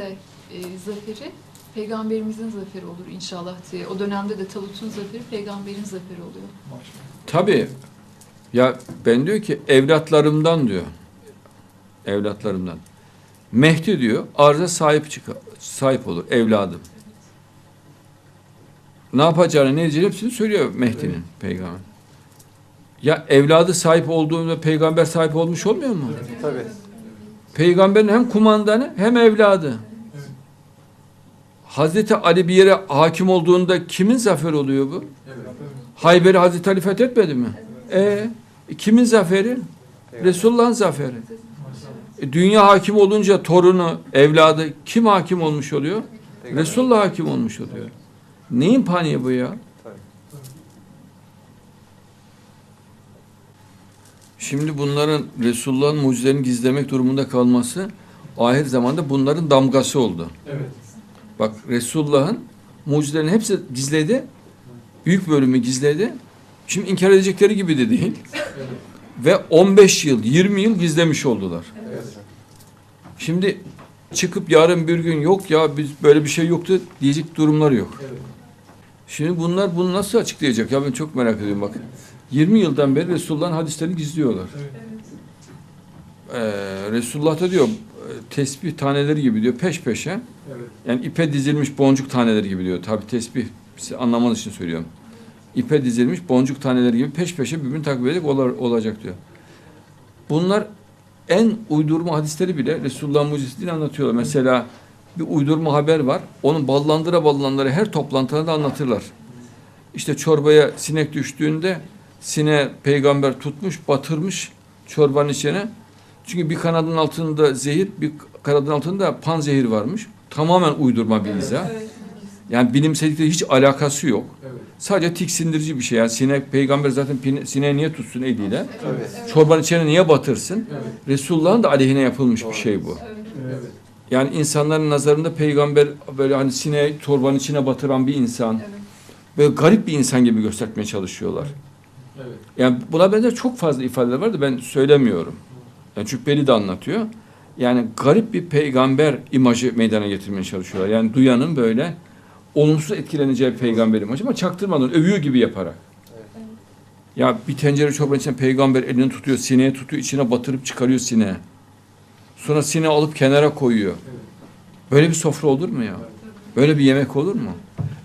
de e, zaferi peygamberimizin zaferi olur inşallah diye. O dönemde de Talut'un zaferi peygamberin zaferi oluyor. Tabii. Ya ben diyor ki evlatlarımdan diyor. Evlatlarımdan. Mehdi diyor arza sahip çıkar, sahip olur evladım. Ne yapacağını ne edeceğini hepsini söylüyor Mehdi'nin peygamber. Ya evladı sahip olduğunda peygamber sahip olmuş olmuyor mu? Tabii. Peygamberin hem kumandanı hem evladı. Hazreti Ali bir yere hakim olduğunda kimin zaferi oluyor bu? Hayber'i Hazreti Ali fethetmedi mi? E kimin zaferi? Resulullah'ın zaferi. E, dünya hakim olunca torunu, evladı kim hakim olmuş oluyor? Resulullah hakim olmuş oluyor. Neyin paniği bu ya? Şimdi bunların Resulullah'ın mucizelerini gizlemek durumunda kalması ahir zamanda bunların damgası oldu. Evet. Bak Resulullah'ın mucizelerini hepsi gizledi. Büyük bölümü gizledi. Şimdi inkar edecekleri gibi de değil. Ve 15 yıl, 20 yıl gizlemiş oldular. Evet. Şimdi çıkıp yarın bir gün yok ya biz böyle bir şey yoktu diyecek durumları yok. Evet. Şimdi bunlar bunu nasıl açıklayacak? Ya ben çok merak ediyorum bak. 20 yıldan beri Resulullah'ın hadislerini gizliyorlar. Ee, Resulullah da diyor tesbih taneleri gibi diyor peş peşe. Evet. Yani ipe dizilmiş boncuk taneleri gibi diyor. Tabi tesbih anlamanız için söylüyorum. İpe dizilmiş boncuk taneleri gibi peş peşe birbirini takip edecek ola- olacak diyor. Bunlar en uydurma hadisleri bile Resulullah'ın mucizesini anlatıyorlar. Mesela bir uydurma haber var. Onu ballandıra ballandıra her toplantıda da anlatırlar. İşte çorbaya sinek düştüğünde sine peygamber tutmuş, batırmış çorbanın içine. Çünkü bir kanadın altında zehir, bir kanadın altında pan zehir varmış. Tamamen uydurma bir izah. Yani bilimsellikle hiç alakası yok. Evet. Sadece tiksindirici bir şey. Yani sinek peygamber zaten pine- sineği niye tutsun eliyle? Evet. Çorbanın içine niye batırsın? Evet. Resulullah'ın da aleyhine yapılmış bir şey bu. Evet. Yani insanların nazarında peygamber böyle hani sineği çorbanın içine batıran bir insan. Evet. Böyle garip bir insan gibi göstermeye çalışıyorlar. Evet. Yani buna benzer çok fazla ifadeler var da ben söylemiyorum. Yani Cübbeli de anlatıyor. Yani garip bir peygamber imajı meydana getirmeye çalışıyorlar. Yani duyanın böyle olumsuz etkileneceği bir peygamber imajı ama çaktırmadan övüyor gibi yaparak. Ya bir tencere çorbanın içine peygamber elini tutuyor, sineye tutuyor, içine batırıp çıkarıyor sineğe. Sonra sineği alıp kenara koyuyor. Böyle bir sofra olur mu ya? Böyle bir yemek olur mu?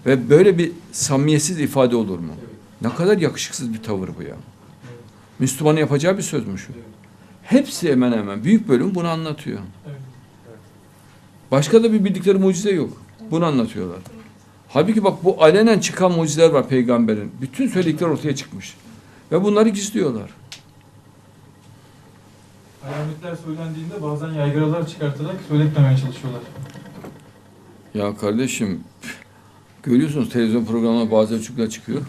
Ve böyle bir samimiyetsiz ifade olur mu? Ne kadar yakışıksız bir tavır bu ya. Müslümanın yapacağı bir söz mü şu? Hepsi hemen hemen büyük bölüm bunu anlatıyor. Başka da bir bildikleri mucize yok. Bunu anlatıyorlar. Halbuki bak bu alenen çıkan mucizeler var peygamberin. Bütün söyledikleri ortaya çıkmış. Ve bunları gizliyorlar. Alametler söylendiğinde bazen yaygaralar çıkartarak söyletmemeye çalışıyorlar. Ya kardeşim görüyorsunuz televizyon programına bazı çocuklar çıkıyor.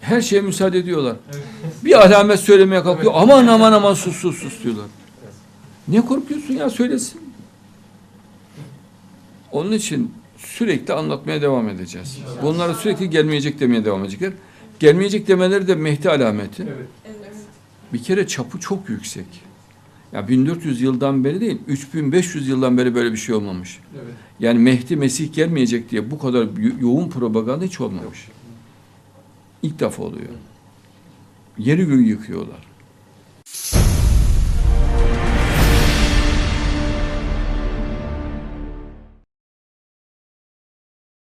Her şeye müsaade ediyorlar. Evet. Bir alamet söylemeye kalkıyor. Aman aman aman sus sus sus diyorlar. Niye korkuyorsun ya söylesin. Onun için sürekli anlatmaya devam edeceğiz. Bunlara sürekli gelmeyecek demeye devam edecekler. Gelmeyecek demeleri de Mehdi alameti. Evet. Bir kere çapı çok yüksek. Ya 1400 yıldan beri değil, 3500 yıldan beri böyle bir şey olmamış. Evet. Yani Mehdi Mesih gelmeyecek diye bu kadar yo- yoğun propaganda hiç olmamış. İlk defa oluyor. Yeri göğü yıkıyorlar.